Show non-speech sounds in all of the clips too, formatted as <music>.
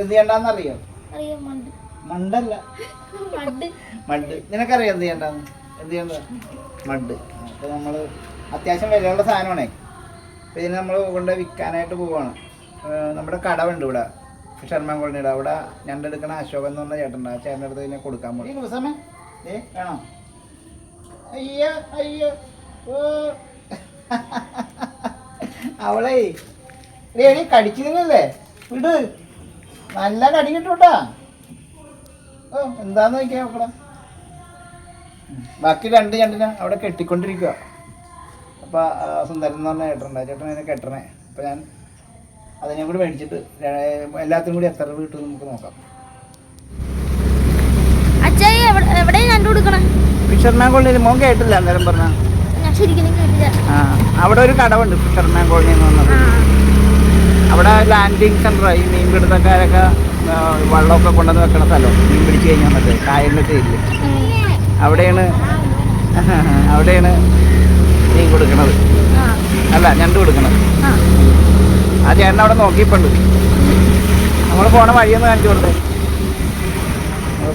എന്ത് അറിയോ അറിയാം? മണ്ട് മണ്ടല്ല. മണ്ട് മഡ് നിനക്കറിയാം എന്ത് ചെയ്യണ്ടെന്ന്? എന്ത് ചെയ്യണ്ട? മണ്ട് അപ്പോൾ നമ്മൾ അത്യാവശ്യം വിലയുള്ള സാധനമാണേ. അപ്പോൾ ഇതിന് നമ്മൾ കൊണ്ട് വിൽക്കാനായിട്ട് പോവാണ്. നമ്മുടെ കടവുണ്ട് ഇവിടെ. ഫിഷർമാൻ കോളനിയുടെ. അവിടെ ഞണ്ടെടുക്കണ അശോകൻ എന്ന് പറഞ്ഞ ചേട്ടൻ ആ ചേട്ടന്റെ അടുത്ത് ഇതിനെ കൊടുക്കാൻ പോകും ദിവസമേ ഏ വേണോ? അയ്യോ അയ്യോ. ഓ <laughs> അവളേ എടീ, എടീ കടിച്ചിരുന്നല്ലേ വിട്. നല്ല കടി കിട്ടൂട്ടാ ഓ എന്താന്ന് നോക്കിയാ നോക്കടാ. ബാക്കി രണ്ട് ഞണ്ടിനെ അവിടെ കെട്ടിക്കൊണ്ടിരിക്കുക അപ്പൊ സുന്ദരൻ എന്ന് പറഞ്ഞ ചേട്ടനുണ്ട് ചേട്ടൻ എന്നെ കെട്ടണേ. അപ്പൊ ഞാൻ അതിനെ കൂടി മേടിച്ചിട്ട് എല്ലാത്തിനും കൂടി എത്ര രൂപ കിട്ടും നമുക്ക് നോക്കാം. ഫിഷർമാൻ കോളനിയിൽ മോൻ കേട്ടില്ല അന്നേരം പറഞ്ഞ ആ അവിടെ ഒരു കടവുണ്ട് ഫിഷർമാൻ കോളനി എന്ന് പറഞ്ഞത്. അവിടെ ലാൻഡിങ് സെന്റർ ഈ മീൻ പിടുത്തക്കാരൊക്കെ വള്ളമൊക്കെ കൊണ്ടുവന്ന് വെക്കണ സ്ഥലം. മീൻ പിടിച്ചു കഴിഞ്ഞാൽ മറ്റേ കായലിന്റെ സൈഡിൽ അവിടെയാണ് <laughs> അവിടെയാണ് മീൻ കൊടുക്കണത്. അല്ല ഞണ്ട് കൊടുക്കണത്. ആ. ചേട്ടൻ അവിടെ നോക്കിയിപ്പുണ്ട്. നമ്മൾ പോണ വഴിയൊന്ന് കാണിച്ചു കൊടുത്തേ.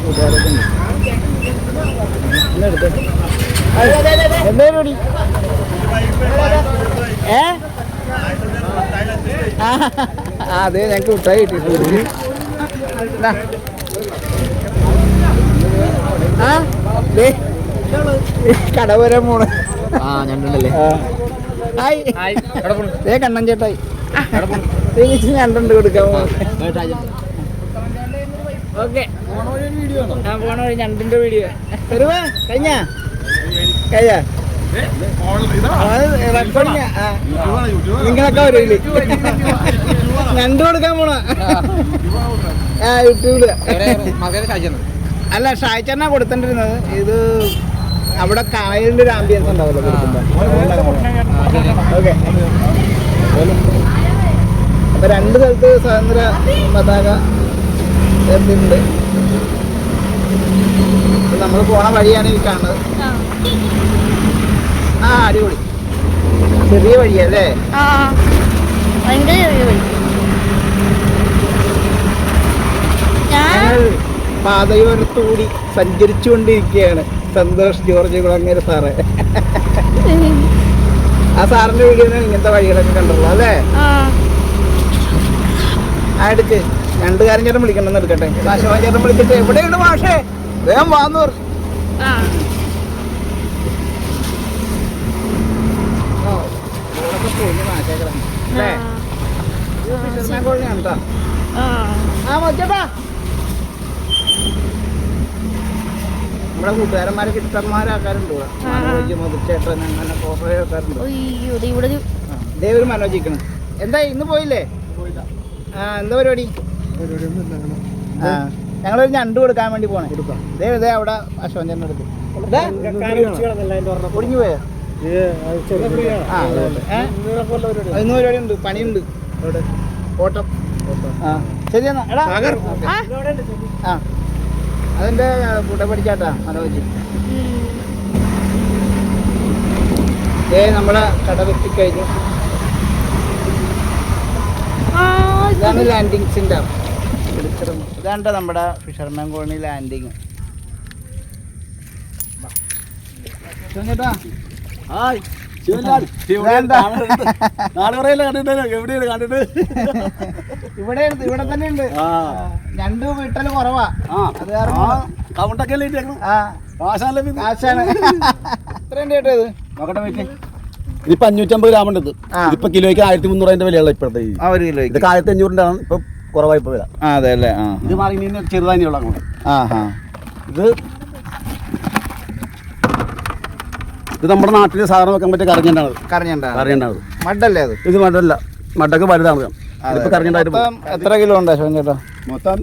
കൂട്ടുകാരൊക്കെ. എടുത്തേ. ഐ, എന്താ പരിപാടി ഏ? ആ അതെ ഞങ്ങൾക്ക് മിഠായി കിട്ടിയിട്ടുണ്ട്. ദാ. ആ ദേ. കട വരെ പോണ്. ആ ഞണ്ടല്ലേ. ഹായ്. ദേ കണ്ണൻ ചേട്ടായി. ഞണ്ടുണ്ട് കൊടുക്കാൻ ഓക്കെ. ആ പോണ വഴി ഞണ്ടിന്റെ വീഡിയോ. തരുവാ കഴിഞ്ഞ? നിങ്ങളൊക്കെ വരില്ലേ രണ്ടു കൊടുക്കാൻ പോണ ആ യൂട്യൂബിൽ അല്ല ഷായ്ച്ചേട്ടനാ കൊടുത്തോണ്ടിരുന്നത് ഇത് അവിടെ കായലിന്റെ ഒരു ആംബിയൻസ് ഉണ്ടാവല്ലോ ഓക്കെ അപ്പൊ രണ്ട് സ്ഥലത്ത് സ്വതന്ത്ര പതാക ഉയർത്തിയിട്ടുണ്ട് നമ്മൾ പോണ വഴിയാണ് ഈ കാണുന്നത് ആ അടിപൊളി. ചെറിയ വഴിയല്ലേ? ആ ഭയങ്കര ചെറിയ വഴി. ഞാൻ ഞങ്ങൾ പാതയോരത്തുകൂടി സഞ്ചരിച്ചുകൊണ്ടിരിക്കുകയാണ്. Santhosh George Kulangara sir. ആ സാറിന്റെ വീഡിയോ ഇങ്ങനത്തെ വഴികളൊക്കെ കണ്ടുള്ളൂ അല്ലേ? അടുത്ത് രണ്ടു കാര്യം രണ്ടുകാരൻ ചേട്ടൻ വിളിക്കണമെന്ന് എടുക്കട്ടെ. കാശവാൻ ചേട്ടൻ വിളിച്ചിട്ട് എവിടെയുണ്ട് മാഷേ വേഗം വാന്നൂർ ആ ഓ, നാശാക്കണം. അല്ലേ? ഇത് ഫിഷർമാൻ കോളനിയാണ് ട്ടോ. ആ. ആ മൊച്ചപ്പാ. നമ്മുടെ കൂട്ടുകാരന്മാരെ കിട്ടന്മാരെ ആൾക്കാരുണ്ട് ഇവിടെ. ആ. മനോജ് മധുച്ചേട്ടൻ അങ്ങനെ കുറേ ആൾക്കാരുണ്ട്. അയ്യോ ദേ ഇവിടെ ദേ ഒരു മനോജ് എന്താ ഇന്ന് പോയില്ലേ? ആ എന്താ പരിപാടി? ആ ഞങ്ങളൊരു ഞണ്ട് കൊടുക്കാൻ വേണ്ടി പോണേ. കൊടുക്കാം. ദേ ദേ അവിടെ അശോചന അടുത്ത്. ഒടിഞ്ഞു പോയോ? ആ ഇന്ന് പരിപാടി. ഉണ്ട് പണിയുണ്ട്. ഓട്ടം. ആ. ശരി എടാ ആ. അതെന്റെ കൂടെ പഠിച്ചാട്ടാ മനോജ്. ഏ നമ്മളെ കട കഴിഞ്ഞു ആ ഇതാണ് ലാൻഡിങ് ഇതാണ്ട ഇതാണ് നമ്മുടെ ഫിഷർമാൻ കോളനി ലാൻഡിങ് ചേട്ടാ ഹായ്. ഇവിടെ ഇവിടെ തന്നെ ഉണ്ട്. ആ. രണ്ട് വീട്ടൽ കുറവാ. കൗണ്ടൊക്കെ ഇത്? ഇത്. ഇതിപ്പോ അഞ്ഞൂറ്റമ്പത് ഗ്രാം ഉണ്ട് ഇപ്പൊ കിലോയ്ക്ക് ആയിരത്തി മുന്നൂറിന്റെ വിലയുള്ള ഇപ്പോഴത്തെ ഇതൊക്കെ ആയിരത്തി അഞ്ഞൂറിന്റെ ആണ് ഇപ്പൊ കുറവായി ഇപ്പൊ വില. അതെ അല്ലേ? ഇത് മാറി ചെറുതാനുള്ള ചെറുതാനിയുള്ള ഇത് ഇത് നമ്മുടെ നാട്ടിൽ സാധനം വെക്കാൻ പറ്റിയ കറിഞ്ഞണ്ടാണ്. കറിഞ്ഞണ്ട കറിഞ്ഞണ്ടാണ് മഡല്ലേ അത് ഇത് മഡല്ല. മഡൊക്കെ വലുതാണ് അതെ. ഇതിപ്പോ കറിഞ്ഞണ്ടായിട്ട് എത്ര കിലോ ഉണ്ട് അശോകൻ ചേട്ടാ? മൊത്തം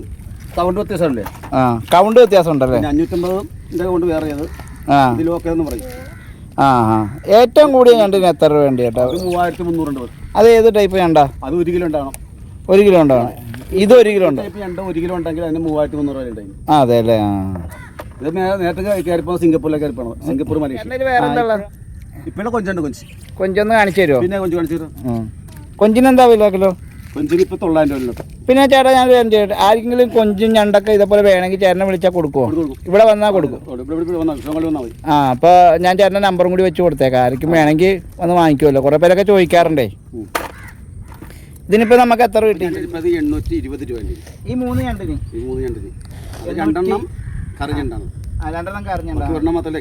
കൗണ്ട് വ്യത്യാസമല്ലേ ആ കൗണ്ട് വ്യത്യാസം ഉണ്ടല്ലേ അഞ്ഞൂറ്റമ്പത് കൊണ്ട് വേറെ ആ. ഇതിലൊക്കെ എന്ന് പറയും. ആ ആ. ഏറ്റവും കൂടിയ ഞണ്ടിന് എത്ര രൂപ വേണ്ടി ചേട്ടാ? അത് മൂവായിരത്തി മുന്നൂറുണ്ട് വരും. അത് ഏത് ടൈപ്പ് ഞണ്ട? അത് ഒരു കിലോ ഉണ്ടാവണം. ഒരു കിലോ ഉണ്ടാവണം. ഇത് ഒരു കിലോ ഉണ്ട്. ഒരു കിലോ ഉണ്ടെങ്കിൽ അതിന് മൂവായിരത്തി മുന്നൂറ് രൂപ ഉണ്ടായി അതെ അല്ലേ? ആ. ഇത് നേരത്തെ കയറിപ്പോ സിംഗപ്പൂരിലേക്ക് കയറിപ്പോ സിംഗപ്പൂർ മലേഷ്യ. ചേട്ടന്റെ വേറെ എന്താ ഉള്ളത്? ഇപ്പൊ കൊഞ്ചുണ്ട് കൊഞ്ച്. കൊഞ്ചൊന്ന് കാണിച്ചു തരുമോ പിന്നെ കൊഞ്ച് കാണിച്ചു തരാം? കൊഞ്ചിന് എന്താ വില കിലോ? കൊഞ്ചിന് ഇപ്പൊ തൊള്ളായിരം രൂപ പിന്നെ ചേട്ടാ ഞാൻ ചെയ്യട്ടെ. ആർക്കെങ്കിലും കൊഞ്ചും ഞണ്ടൊക്കെ ഇതേപോലെ വേണമെങ്കിൽ ചേട്ടനെ വിളിച്ചാൽ കൊടുക്കുമോ കൊടുക്കും. ഇവിടെ വന്നാൽ കൊടുക്കും. ആ അപ്പോൾ ഞാൻ ചേട്ടന്റെ നമ്പറും കൂടി വെച്ച് കൊടുത്തേക്കാം. ആർക്കും വേണമെങ്കിൽ വന്ന് വാങ്ങിക്കുമല്ലോ കുറേ പേരൊക്കെ ചോദിക്കാറുണ്ടേ. ഇതിനിപ്പോ ഇതിനിപ്പോൾ നമുക്ക് എത്ര കിട്ടി? എണ്ണൂറ്റി ഇരുപത് രൂപ ഈ മൂന്ന് ഞണ്ടിന്. ഈ മൂന്ന് ഞണ്ടിന്. രണ്ടെണ്ണം ആ രണ്ടെണ്ണം കറിഞ്ഞുണ്ടാവും ഒരെണ്ണം മാത്രമല്ല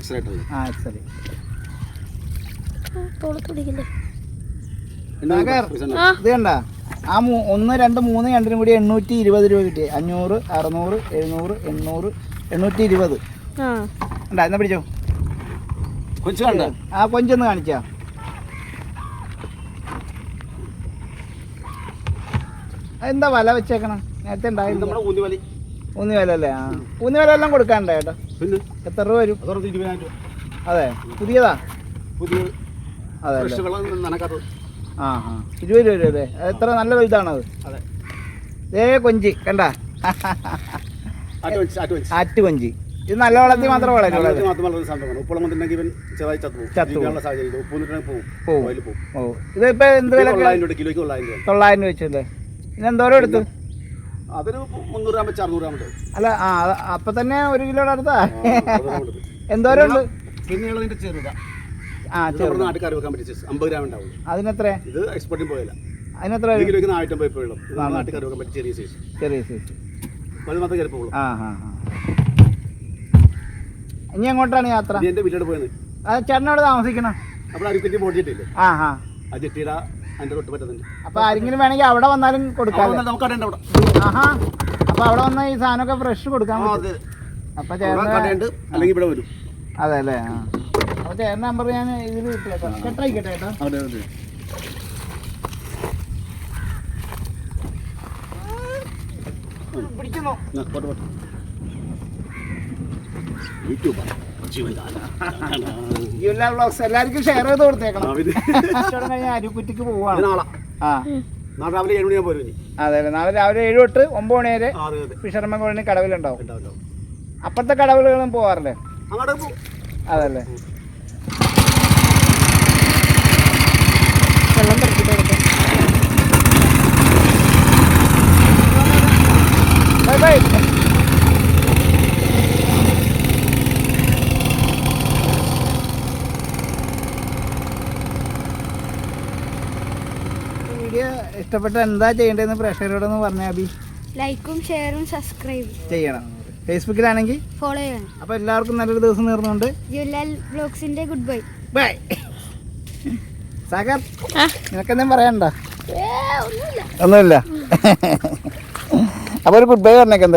ഇത് കണ്ട? ഒന്ന് രണ്ട് മൂന്ന് രണ്ടിനും കൂടി എണ്ണൂറ്റി ഇരുപത് രൂപ കിട്ടി. അഞ്ഞൂറ് അറുന്നൂറ് എഴുന്നൂറ് എണ്ണൂറ് എണ്ണൂറ്റി ഇരുപത് ആ. ഉണ്ടാ എന്നാ പിടിച്ചോ? കൊഞ്ച് കണ്ട? ആ കൊഞ്ചൊന്ന് കാണിച്ചാ. എന്താ വല വെച്ചേക്കണം? നേരത്തെ ഉണ്ടായില്ല നമ്മുടെ ഊന്നിവലി ഊന്നി വില അല്ലേ ആ. ഊന്നി വില എല്ലാം ചേട്ടാ പിന്നെ? എത്ര രൂപ വരും? അതോടൊപ്പം ഇരുപതിനായിരം രൂപ. അതെ. പുതിയതാ? പുതിയ അതെ നനക്കാത്തത്. ആ ആ. ഇരുപത് രൂപ അല്ലേ? അത് എത്ര നല്ല വലുതാണത്? അതെ. ഏ കൊഞ്ചി കണ്ട? ആറ്റ് കൊഞ്ചി ഇത് നല്ല വെള്ളത്തിൽ വെള്ളത്തിൽ മാത്രം വളരെ ഓ ഇതിപ്പോ എന്ത് വില രൂപ തൊള്ളായിരം രൂപ വെച്ചല്ലേ ഇനി എന്തോരം എടുത്തു? അതൊരു മുന്നൂറ് ഗ്രാം വെച്ച് അറുന്നൂറ് ഗ്രാം ഉണ്ട്. അല്ല ആ അപ്പൊ തന്നെ ഒരു കിലോയുടെ അടുത്താ. എന്തോരം ഉണ്ട്. ചെറുത. ആ ചെറു നമ്മുടെ വെക്കാൻ പറ്റിയ size. അമ്പത് ഗ്രാം ഉണ്ടാവും അതിനെത്ര? ഇത് എക്സ്പോർട്ടിൽ പോയല്ല. അതിനെത്ര? ഒരു കിലോയ്ക്ക് ഇത് നമ്മുടെ വെക്കാൻ പറ്റിയ ചെറിയ സൈസ് ചെറിയ സൈസ് അത് മാത്രമേ ചിലപ്പോൾ ആ ആ ആ. ഇനി എങ്ങോട്ടാണ് യാത്ര? ഇത് എന്റെ വീട്ടിലോട്ട് പോയത് ആ ചേട്ടൻ അവിടെ താമസിക്കണം? അപ്പോൾ അരിക്കുറ്റി ആ ആ. ആ ജെട്ടിയുടെ അതിന്റെ തൊട്ട് പറ്റുന്നുണ്ട് അപ്പൊ ആരെങ്കിലും വേണമെങ്കിൽ അവിടെ വന്നാലും കൊടുക്കാം നമുക്ക് കടയുണ്ട് അവിടെ. ആഹാ. അപ്പൊ അവിടെ വന്നാൽ ഈ സാധനമൊക്കെ ഫ്രഷ് കൊടുക്കാൻ ആ, പറ്റും. അതെ. അപ്പൊ അവിടെ ചേട്ടന് കടയുണ്ട്. അല്ലെങ്കിൽ ഇവിടെ വരും. അതെ അല്ലേ? ആ. അപ്പൊ ചേട്ടൻ നമ്പർ ഞാൻ ഇതിൽ കിട്ടിയേക്കാം. കെട്ടായിക്കട്ടെ ചേട്ടാ. അതെ അതെ. പിടിക്കുന്നു. ജില്ലാ വ്ളോഗ്സ് എല്ലാവർക്കും ഷെയർ ചെയ്ത് കൊടുത്തേക്കണം. ആ, ഇത് കച്ചവടം കഴിഞ്ഞ അരുക്കുറ്റിക്ക് പോവാണ്. നാളെ ആ. നാളെ രാവിലെ ഏഴ് മണിയാകുമ്പോൾ വരും അതെ അതെ. നാളെ രാവിലെ ഏഴ് തൊട്ട് ഒമ്പത് മണി വരെ ഫിഷർമൻ കോളനി കടവിലുണ്ടാവും. അപ്പുറത്തെ കടവുകളും പോവാറില്ലേ? അതല്ലേ. വെള്ളം തെറിച്ചിട്ട് കൊടുക്കും ബൈ ബൈ വീഡിയോ ഇഷ്ടപ്പെട്ട എന്താ ചെയ്യേണ്ടതെന്ന് പ്രേക്ഷകരോടൊന്ന് പറഞ്ഞ അബി ലൈക്കും ഷെയറും സബ്സ്ക്രൈബും ചെയ്യണം. ഫേസ്ബുക്കിലാണെങ്കിൽ ഫോളോ ചെയ്യണം. അപ്പോൾ എല്ലാവർക്കും നല്ലൊരു ദിവസം നേർന്നുകൊണ്ട്. ജുലാൽ ബ്ലോഗ്സിന്റെ ഗുഡ് ബൈ. ബൈ. സാഗർ നിനക്കെന്തും പറയണ്ട ഒന്നുമില്ല. ഒന്നുമില്ല. അപ്പോൾ ഒരു ഗുഡ് ബൈ പറഞ്ഞേക്ക്